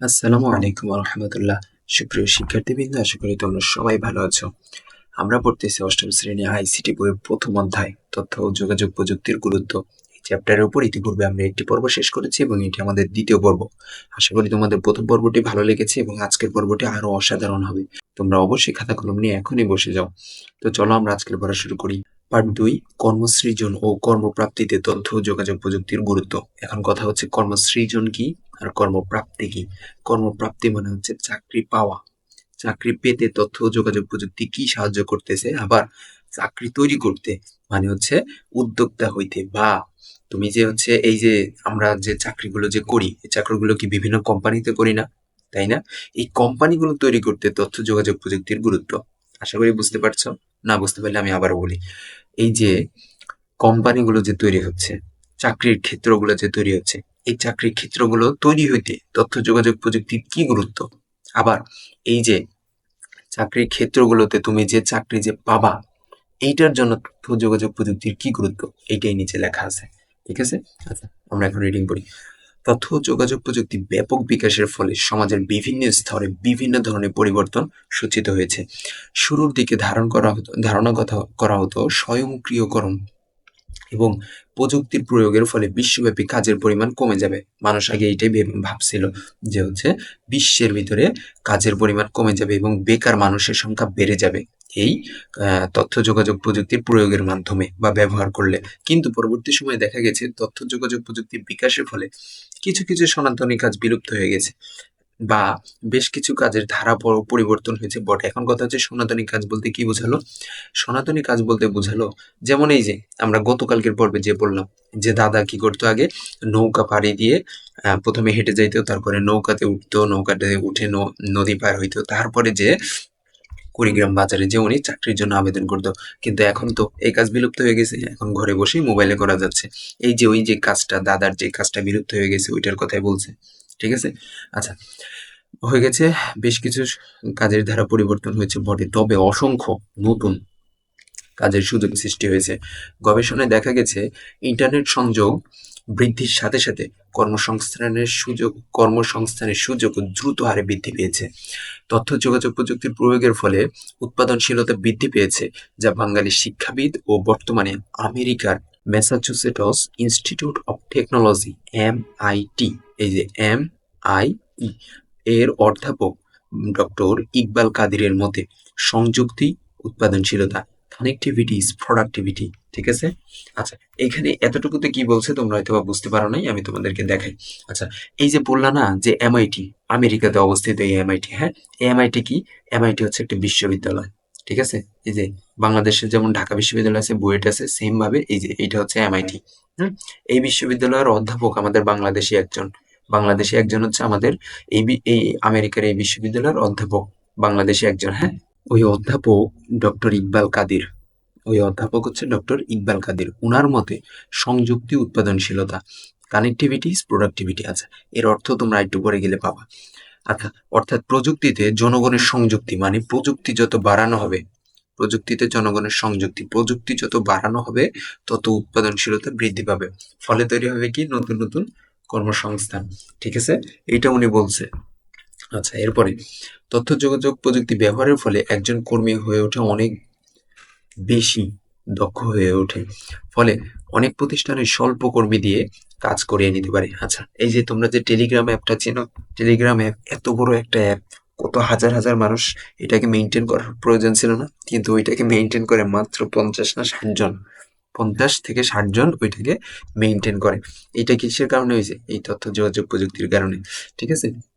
আসসালামু আলাইকুম রহমতুল্লাহ সুপ্রিয় শিক্ষার্থীবৃন্দ আশা করি তোমরা সবাই ভালো আছো। আমরা পড়তেছি অষ্টম শ্রেণি আইসিটি বইয়ের প্রথম অধ্যায় তথ্য ও যোগাযোগ প্রযুক্তির গুরুত্ব। এই চ্যাপ্টারের উপর ইতিপূর্বে আমরা একটি পর্ব শেষ করেছি এবং এটি আমাদের দ্বিতীয় পর্ব। আশা করি তোমাদের প্রথম পর্বটি ভালো লেগেছে এবং আজকের পর্বটি আরও অসাধারণ হবে। তোমরা অবশ্যই খাতা কলম নিয়ে এখনই বসে যাও। তো চলো আমরা আজকের পড়া শুরু করি। পার্ট দুই, কর্মসৃজন ও কর্মপ্রাপ্তিতে তথ্য ও যোগাযোগ প্রযুক্তির গুরুত্ব। এখন কথা হচ্ছে কর্মসৃজন কি আর কর্মপ্রাপ্তি কি? কর্মপ্রাপ্তি মানে হচ্ছে চাকরি পাওয়া। চাকরি পেতে তথ্য ও যোগাযোগ প্রযুক্তি কি সাহায্য করতেছে? আবার চাকরি তৈরি করতে মানে হচ্ছে উদ্যোক্তা হইতে বা তুমি যে হচ্ছে এই যে আমরা যে চাকরিগুলো যে করি, এই চাকরিগুলো কি বিভিন্ন কোম্পানিতে করি না? তাই না? এই কোম্পানিগুলো তৈরি করতে তথ্য যোগাযোগ প্রযুক্তির গুরুত্ব। আশা করি বুঝতে পারছ। না বুঝতে পারলে আমি আবার বলি। এই যে কোম্পানিগুলো যে তৈরি হচ্ছে, চাকরির ক্ষেত্রগুলো যে তৈরি হচ্ছে, এই চাকরির ক্ষেত্রগুলো তৈরি হইতে তথ্য, যোগাযোগ প্রযুক্তির কি গুরুত্ব? আবার এই যে চাকরির ক্ষেত্রগুলোতে তুমি যে চাকরি যে পাবা, এইটার জন্য তথ্য, যোগাযোগ প্রযুক্তির কি গুরুত্ব? এইটাই নিচে লেখা আছে। ঠিক আছে? আচ্ছা আমরা এখন রিডিং করি তথ্য যোগাযোগ প্রযুক্তি ব্যাপক বিকাশের ফলে সমাজের বিভিন্ন স্তরে বিভিন্ন ধরনের পরিবর্তন সূচিত হয়েছে। শুরুর দিকে ধারণ করা হতো, ধারণা কথা করা হতো স্বয়ংক্রিয়করণ এবং প্রযুক্তির প্রয়োগের ফলে বিশ্বব্যাপী কাজের পরিমাণ কমে যাবে। মানুষ আগে এইটাই ভেবে- ভাবছিল যে হচ্ছে বিশ্বের ভিতরে কাজের পরিমাণ কমে যাবে এবং বেকার মানুষের সংখ্যা বেড়ে যাবে। এই তথ্য যোগাযোগ প্রযুক্তির প্রয়োগের মাধ্যমে বা ব্যবহার করলে। কিন্তু পরবর্তী সময়ে দেখা গেছে তথ্য যোগাযোগ প্রযুক্তির বিকাশের ফলে কিছু কিছু সনাতনী কাজ বিলুপ্ত হয়ে গেছে বা বেশ কিছু কাজের ধারা পরিবর্তন হয়েছে। বটে এখন কথা হচ্ছে সনাতনী কাজ বলতে কি বোঝালো? সনাতনী কাজ বলতে বোঝালো যেমন এই যে আমরা গতকালকের পর্বে যে বললাম যে দাদা কি করতো আগে? নৌকা পাড়ি দিয়ে প্রথমে হেঁটে যাইতো, তারপরে নৌকাতে উঠতো, নৌকাতে উঠে নদী পার হইতো। তারপরে যে কুড়িগ্রাম বাজারে যে উনি চাকরির জন্য আবেদন করতো। কিন্তু এখন তো এই কাজ বিলুপ্ত হয়ে গেছে, এখন ঘরে বসেই মোবাইলে করা যাচ্ছে। এই যে ওই যে কাজটা, দাদার যে কাজটা বিলুপ্ত হয়ে গেছে, ওইটার কথাই বলছে। ঠিক আছে? আচ্ছা হয়ে গেছে, বেশ কিছু কাজের ধারা পরিবর্তন হয়েছে বটে। তবে অসংখ্য নতুন কাজের সুযোগ সৃষ্টি হয়েছে। গবেষণায় দেখা গেছে, ইন্টারনেট সংযোগ বৃদ্ধির সাথে সাথে কর্মসংস্থানের সুযোগ কর্মসংস্থানের সুযোগ দ্রুত হারে বৃদ্ধি পেয়েছে। তথ্য, যোগাযোগ প্রযুক্তির প্রয়োগের ফলে উৎপাদনশীলতা বৃদ্ধি পেয়েছে, যা বাঙালি শিক্ষাবিদ ও বর্তমানে আমেরিকার Massachusetts institute of technology, M IT এই যে এম আই এর অধ্যাপক ডক্টর ইকবাল কাদিরের মতে সংযুক্তি, উৎপাদনশীলতা কানেক্টিভিটি ইজ প্রোডাক্টিভিটি ঠিক আছে? আচ্ছা এখানে এতটুকুতে কি বলছে তোমরা হয়তো বা বুঝতে পারো নাই, আমি তোমাদেরকে দেখাই। আচ্ছা এই যে বললা না যে এমআইটি আমেরিকাতে অবস্থিত এই এমআইটি হ্যাঁ? এমআইটি কি? এমআইটি হচ্ছে একটা বিশ্ববিদ্যালয়, ঠিক আছে? এই যে বাংলাদেশের যেমন ঢাকা বিশ্ববিদ্যালয় আছে, বুয়েট আছে সেম ভাবে এই যে এইটা হচ্ছে এমআইটি হুম? এই বিশ্ববিদ্যালয়ের অধ্যাপক আমাদের বাংলাদেশি একজন বাংলাদেশি একজন হচ্ছে আমাদের এই আমেরিকার এই বিশ্ববিদ্যালয়ের অধ্যাপক, বাংলাদেশি একজন হ্যাঁ? ওই অধ্যাপক ডক্টর ইকবাল কাদির। ওই অধ্যাপক হচ্ছে ডক্টর ইকবাল কাদির। উনার মতে সংযুক্তি উৎপাদনশীলতা কানেক্টিভিটি প্রোডাক্টিভিটি আছে। এর অর্থ তোমরা একটু পরে গেলে পাবা। আচ্ছা অর্থাৎ প্রযুক্তিতে জনগণের সংযুক্তি মানে প্রযুক্তি যত বাড়ানো হবে, প্রযুক্তিতে জনগণের সংযুক্তি, প্রযুক্তি যত বাড়ানো হবে, তত উৎপাদনশীলতা বৃদ্ধি পাবে। ফলে তৈরি হবে কি? নতুন নতুন কর্মসংস্থান। ঠিক আছে? এইটা উনি বলছে। আচ্ছা এরপরে তথ্য যোগাযোগ প্রযুক্তি ব্যবহারের ফলে একজন কর্মী হয়ে ওঠে অনেক বেশি দক্ষ হয়ে ওঠে। ফলে অনেক প্রতিষ্ঠানে স্বল্প কর্মী দিয়ে কাজ করিয়ে নিতে পারে। আচ্ছা এই যে তোমরা যে টেলিগ্রাম অ্যাপটা চেনো টেলিগ্রাম অ্যাপ এত বড় একটা অ্যাপ কত হাজার হাজার মানুষ এটাকে মেনটেন করার প্রয়োজন ছিল না? কিন্তু ওইটাকে মেনটেন করে মাত্র পঞ্চাশ না ষাট জন, পঞ্চাশ থেকে ষাট জন ওইটাকে মেনটেন করে। এটা কিসের কারণে হয়েছে? এই তথ্য যোগাযোগ প্রযুক্তির কারণে, ঠিক আছে?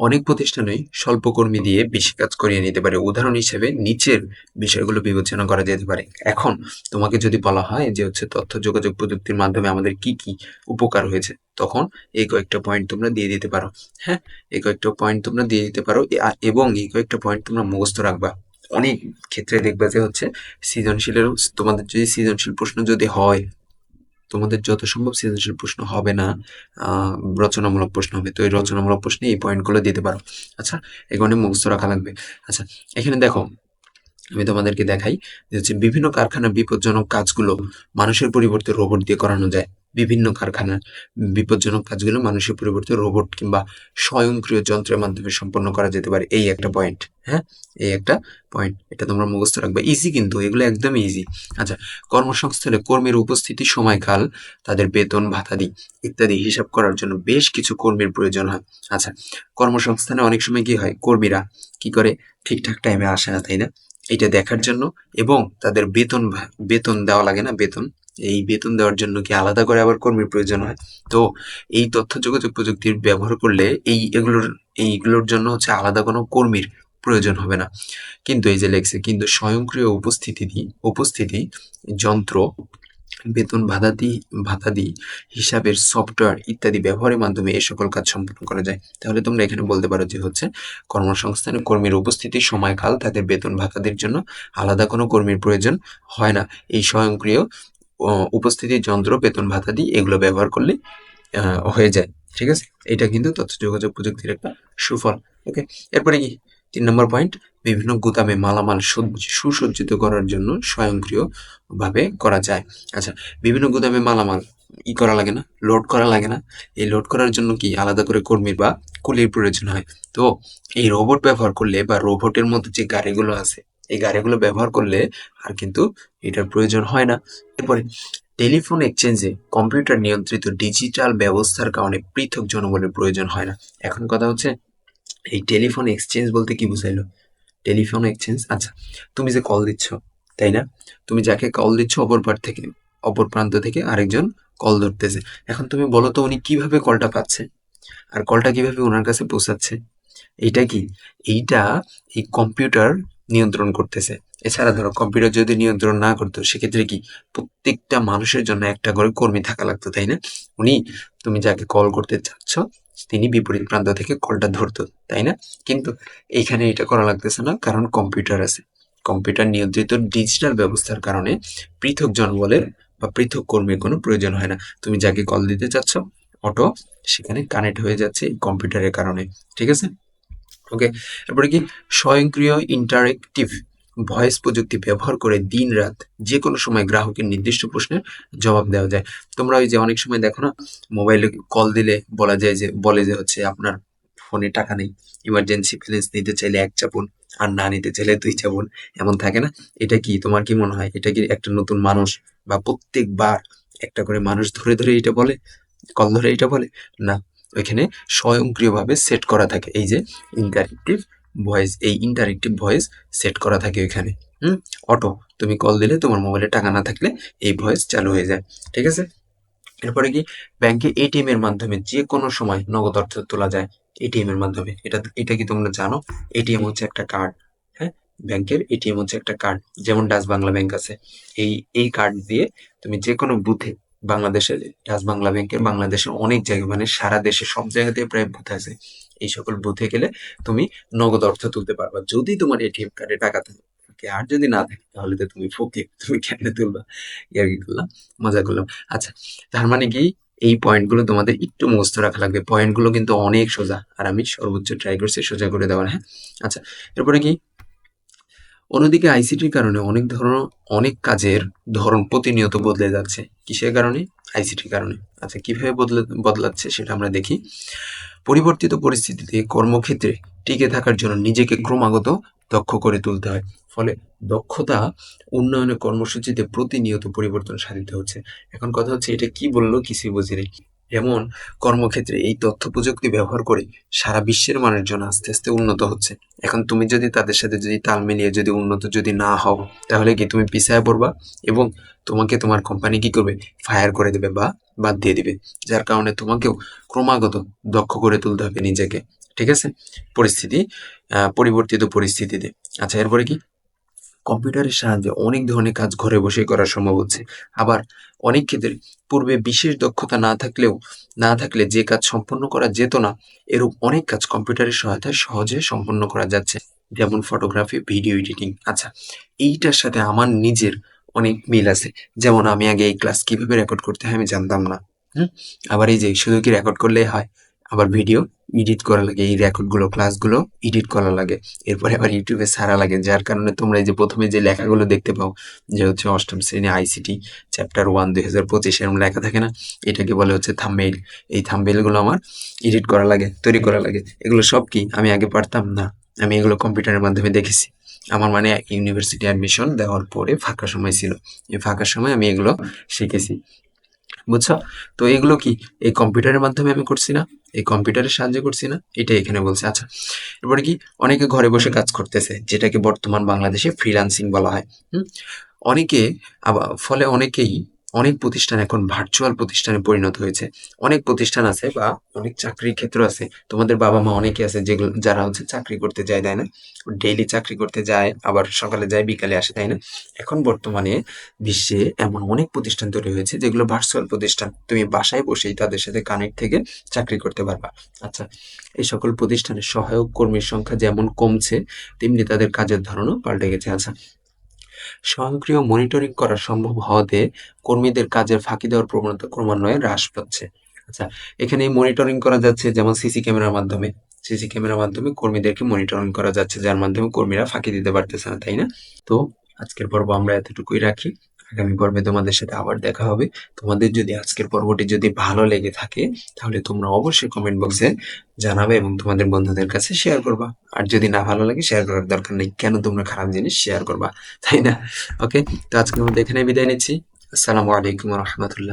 অনেক প্রতিষ্ঠানই স্বল্প কর্মী দিয়ে বেশি কাজ করিয়ে নিতে পারে। উদাহরণ হিসেবে নিচের বিষয়গুলো বিবেচনা করা যেতে পারে। এখন তোমাকে যদি বলা হয় যে হচ্ছে তথ্য, যোগাযোগ প্রযুক্তির মাধ্যমে আমাদের কি কি উপকার হয়েছে, তখন এই কয়েকটা পয়েন্ট তোমরা দিয়ে দিতে পারো। হ্যাঁ? এই কয়েকটা পয়েন্ট তোমরা দিয়ে দিতে পারো এবং এই কয়েকটা পয়েন্ট তোমরা মুখস্থ রাখবা। অনেক ক্ষেত্রে দেখবা যে হচ্ছে সৃজনশীলের তোমাদের যদি সৃজনশীল প্রশ্ন যদি হয় তোমাদের যত সম্ভব সৃজনশীল প্রশ্ন হবে না রচনামূলক প্রশ্ন হবে। তো এই রচনামূলক প্রশ্নে এই পয়েন্টগুলো দিতে পারো। আচ্ছা এখানে মুখস্থ রাখা লাগবে। আচ্ছা এখানে দেখো, আমি তোমাদেরকে দেখাই যে হচ্ছে বিভিন্ন কারখানার বিপজ্জনক কাজগুলো মানুষের পরিবর্তে রোবট দিয়ে করানো যায়। বিভিন্ন কারখানার বিপজ্জনক কাজগুলো মানুষের পরিবর্তে রোবট কিংবা স্বয়ংক্রিয় যন্ত্রের মাধ্যমে সম্পন্ন করা যেতে পারে। এই একটা পয়েন্ট হ্যাঁ? এই একটা পয়েন্ট এটা তোমরা মুখস্থ রাখবে। ইজি কিন্তু, এগুলো একদমই ইজি আচ্ছা কর্মসংস্থানে কর্মীর উপস্থিতি, সময়কাল, তাদের বেতন, ভাতাদি ইত্যাদি হিসাব করার জন্য বেশ কিছু কর্মীর প্রয়োজন হয়। আচ্ছা কর্মসংস্থানে অনেক সময় কি হয়? কর্মীরা কি করে? ঠিকঠাক টাইমে আসে না, তাই না? এটা দেখার জন্য এবং তাদের বেতন বেতন দেওয়া লাগে না, বেতন। এই বেতন দেওয়ার জন্য কি আলাদা করে আবার কর্মীর প্রয়োজন হয়? তো, এই তথ্য যোগাযোগ প্রযুক্তির ব্যবহার করলে এই এগুলোর, এইগুলোর জন্য হচ্ছে আলাদা কোনো কর্মীর প্রয়োজন হবে না। কিন্তু এই যে লেখছে, কিন্তু স্বয়ংক্রিয় উপস্থিতি উপস্থিতি যন্ত্র, বেতন ভাতাদি ভাতাদি হিসাবের সফটওয়্যার ইত্যাদি ব্যবহারের মাধ্যমে এই সকল কাজ সম্পন্ন করা যায়। তাহলে তোমরা এখানে বলতে পারো যে হচ্ছে, কর্মসংস্থানে কর্মীর উপস্থিতি, সময়কাল, তাদের বেতন ভাতাদের জন্য আলাদা কোনো কর্মীর প্রয়োজন হয় না। এই স্বয়ংক্রিয় উপস্থিতি যন্ত্র, বেতন ভাতা ভাতাদি এগুলো ব্যবহার করলে হয়ে যায়। ঠিক আছে? এটা কিন্তু তথ্য যোগাযোগ প্রযুক্তির একটা সুফল। ওকে? এরপরে কি? তিন নম্বর পয়েন্ট বিভিন্ন গুদামে মালামাল সুসজ্জিত করার জন্য স্বয়ংক্রিয়ভাবে করা যায়। আচ্ছা বিভিন্ন গুদামে মালামাল ই করা লাগে না লোড করা লাগে না। এই লোড করার জন্য কি আলাদা করে কর্মীর বা কুলির প্রয়োজন হয়? তো এই রোবট ব্যবহার করলে বা রোবটের মধ্যে যে গাড়িগুলো আছে, এই গাড়িগুলো ব্যবহার করলে আর কিন্তু এটার প্রয়োজন হয় না। এরপরে টেলিফোন এক্সচেঞ্জে কম্পিউটার নিয়ন্ত্রিত ডিজিটাল ব্যবস্থার কারণে পৃথক জনবলের প্রয়োজন হয় না। এখন কথা হচ্ছে এই টেলিফোন এক্সচেঞ্জ বলতে কি বুঝাইলো? টেলিফোন এক্সচেঞ্জ আচ্ছা তুমি যে কল দিচ্ছ, তাই না? তুমি যাকে কল দিচ্ছ অপর পার থেকে, অপর প্রান্ত থেকে আরেকজন কল ধরতেছে। এখন তুমি বলো তো উনি কীভাবে কলটা পাচ্ছে? আর কলটা কীভাবে ওনার কাছে পৌঁছাচ্ছে? এইটা কি? এইটা এই কম্পিউটার নিয়ন্ত্রণ করতেছে। এছাড়া ধরো কম্পিউটার যদি নিয়ন্ত্রণ না করতো, সেক্ষেত্রে কি প্রত্যেকটা মানুষের জন্য একটা করে কর্মী থাকা লাগতো, তাই না? উনি, তুমি যাকে কল করতে চাচ্ছ তিনি বিপরীত প্রান্ত থেকে কলটা ধরতো, তাই না? কিন্তু এইখানে এটা করা লাগতেছে না, কারণ কম্পিউটার আছে। কম্পিউটার নিয়ন্ত্রিত ডিজিটাল ব্যবস্থার কারণে পৃথক জনবলের বা পৃথক কর্মীর কোনো প্রয়োজন হয় না। তুমি যাকে কল দিতে চাচ্ছ, অটো, সেখানে কানেক্ট হয়ে যাচ্ছে এই কম্পিউটারের কারণে, ঠিক আছে? ওকে, এরপরে কি? স্বয়ংক্রিয় ইন্টারেক্টিভ ভয়েস প্রযুক্তি ব্যবহার করে দিন রাত যে কোনো সময় গ্রাহকের নির্দিষ্ট প্রশ্নের জবাব দেওয়া যায়। তোমরা ওই যে অনেক সময় দেখো না, মোবাইলে কল দিলে বলা যায় যে, বলে যে হচ্ছে আপনার ফোনে টাকা নেই ইমার্জেন্সি ব্যালেন্স নিতে চাইলে এক চাপুন, আর না নিতে চাইলে দুই চাপুন, এমন থাকে না? এটা কি, তোমার কি মনে হয়? এটা কি একটা নতুন মানুষ বা প্রত্যেকবার একটা করে মানুষ ধরে ধরে এটা বলে? কল ধরে এটা বলে? না, ওইখানে স্বয়ংক্রিয়ভাবে সেট করা থাকে। এই যে ইন্টারেক্টিভ ভয়েস এই ইন্টারেক্টিভ ভয়েস সেট করা থাকে ওইখানে হুম? অটো, তুমি কল দিলে তোমার মোবাইলে টাকা না থাকলে এই ভয়েস চালু হয়ে যায়। ঠিক আছে? এরপরে কি? ব্যাংকে এটিএম এর মাধ্যমে যে কোনো সময় নগদ অর্থ তোলা যায় এটিএম এর মাধ্যমে। এটা এটা কি তোমরা জানো? এটিএম হচ্ছে একটা কার্ড হ্যাঁ? ব্যাংকের এটিএম হচ্ছে একটা কার্ড যেমন ডাচ বাংলা ব্যাংক আছে। এই এই কার্ড দিয়ে তুমি যে কোনো বুথে বাংলাদেশের ডাচ বাংলা ব্যাংকের বাংলাদেশের অনেক জায়গায় মানে সারা দেশে সব জায়গাতে প্রায় বুথ আছে। এই সকল বুথে গেলে তুমি নগদ অর্থ তুলতে পারবা। যদি তোমার এটিএম কার্ডে টাকা থাকে আর যদি না থাকে, তাহলে তো তুমি ফোকে তুমি কেন তুলবা? ইয়ার করলাম, মজা করলাম। আচ্ছা তার মানে কি? এই পয়েন্টগুলো তোমাদের একটু মুখস্থ রাখা লাগবে। পয়েন্টগুলো কিন্তু অনেক সোজা, আর আমি সর্বোচ্চ ট্রাই করছি সোজা করে দেওয়ার হ্যাঁ? আচ্ছা এরপরে কি? অন্যদিকে আইসিটির কারণে অনেক ধরনের, অনেক কাজের ধরন প্রতিনিয়ত বদলে যাচ্ছে। কিসের কারণে? আইসিটির কারণে। আচ্ছা কীভাবে বদলে, বদলাচ্ছে সেটা আমরা দেখি। পরিবর্তিত পরিস্থিতিতে কর্মক্ষেত্রে টিকে থাকার জন্য নিজেকে ক্রমাগত দক্ষ করে তুলতে হয়। ফলে দক্ষতা উন্নয়নের কর্মসূচিতে প্রতিনিয়ত পরিবর্তন সাধিত হচ্ছে। এখন কথা হচ্ছে, এটা কি বলল কিছুই বুঝি নাই। যেমন কর্মক্ষেত্রে এই তথ্য প্রযুক্তি ব্যবহার করে সারা বিশ্বের মানুষজন আস্তে আস্তে উন্নত হচ্ছে। এখন তুমি যদি তাদের সাথে যদি তাল মিলিয়ে যদি উন্নত যদি না হও, তাহলে কি তুমি পিছায় পড়বা? এবং তোমাকে তোমার কোম্পানি কি করবে? ফায়ার করে দেবে বা বাদ দিয়ে দিবে। যার কারণে তোমাকেও ক্রমাগত দক্ষ করে তুলতে হবে নিজেকে। ঠিক আছে? পরিস্থিতি পরিবর্তিত পরিস্থিতিতে। আচ্ছা এরপরে কি? কম্পিউটারের সাহায্যে অনেক ধরনের কাজ ঘরে বসে করা সম্ভব হচ্ছে। আবার অনেক ক্ষেত্রে পূর্বে বিশেষ দক্ষতা না থাকলেও, না থাকলে যে কাজ সম্পন্ন করা যেত না, এরূপ অনেক কাজ কম্পিউটারের সহায়তায় সহজে সম্পন্ন করা যাচ্ছে। যেমন ফটোগ্রাফি ভিডিও এডিটিং আচ্ছা এইটার সাথে আমার নিজের অনেক মিল আছে। যেমন আমি আগে এই ক্লাস কীভাবে রেকর্ড করতে হয় আমি জানতাম না। হুম? আবার এই যে শুধু কি রেকর্ড করলেই হয়? আবার ভিডিও এডিট করা লাগে, এই রেকর্ডগুলো ক্লাসগুলো এডিট করা লাগে। এরপরে আবার ইউটিউবে ছাড়া লাগে, যার কারণে তোমরা এই যে প্রথমে যে লেখাগুলো দেখতে পাও, যে হচ্ছে অষ্টম শ্রেণি আইসিটি চ্যাপ্টার ওয়ান দুই হাজার পঁচিশ, এরকম লেখা থাকে না? এটাকে বলে হচ্ছে থাম্বেইল এই থাম্বেইলগুলো আমার এডিট করা লাগে, তৈরি করা লাগে। এগুলো সব কি? আমি আগে পারতাম না। আমি এগুলো কম্পিউটারের মাধ্যমে দেখেছি। আমার মানে ইউনিভার্সিটি অ্যাডমিশন দেওয়ার পরে ফাঁকা সময় ছিল। এই ফাঁকা সময় আমি এগুলো শিখেছি। বুঝছ? তো এগুলো কি? এই কম্পিউটারের মাধ্যমে আমি করছি না? এই কম্পিউটারের সাহায্যে করছি না? এটা এখানে বলছে। আচ্ছা এরপরে কি? অনেকে ঘরে বসে কাজ করতেছে, যেটাকে বর্তমান বাংলাদেশে ফ্রিলান্সিং বলা হয়। হুম? অনেকে ফলে অনেকেই অনেক প্রতিষ্ঠান এখন ভার্চুয়াল প্রতিষ্ঠানে পরিণত হয়েছে। অনেক প্রতিষ্ঠান আছে বা অনেক চাকরির ক্ষেত্র আছে। তোমাদের বাবা মা অনেকে আছে যেগুলো, যারা হচ্ছে চাকরি করতে যায়, তাই না? ডেইলি চাকরি করতে যায়, আবার সকালে যায়, বিকালে আসে, তাই না? এখন বর্তমানে বিশ্বে এমন অনেক প্রতিষ্ঠান তৈরি হয়েছে যেগুলো ভার্চুয়াল প্রতিষ্ঠান। তুমি বাসায় বসেই তাদের সাথে কানেক্ট থেকে চাকরি করতে পারবা। আচ্ছা এই সকল প্রতিষ্ঠানের সহায়ক কর্মীর সংখ্যা যেমন কমছে, তেমনি তাদের কাজের ধরনও পাল্টে গেছে। আচ্ছা স্বয়ংক্রিয় মনিটরিং করা সম্ভব হওয়াতে কর্মীদের কাজের ফাঁকি দেওয়ার প্রবণতা ক্রমান্বয়ে হ্রাস পাচ্ছে। আচ্ছা এখানে মনিটরিং করা যাচ্ছে যেমন সিসি ক্যামেরার মাধ্যমে। সিসি ক্যামেরার মাধ্যমে কর্মীদেরকে মনিটরিং করা যাচ্ছে, যার মাধ্যমে কর্মীরা ফাঁকি দিতে পারতেছে না, তাই না? তো আজকের পর্ব আমরা এতটুকুই রাখি। আগামী পর্বে তোমাদের সাথে আবার দেখা হবে। তোমাদের যদি আজকের পর্বটি যদি ভালো লেগে থাকে, তাহলে তোমরা অবশ্যই কমেন্ট বক্সে জানাবে এবং তোমাদের বন্ধুদের কাছে শেয়ার করবা। আর যদি না ভালো লাগে শেয়ার করার দরকার নেই। কেন তোমরা খারাপ জিনিস শেয়ার করবা? তাই না? ওকে তো আজকের মধ্যে এখানে বিদায় নিচ্ছি। আসসালামু আলাইকুম রহমতুল্লাহ।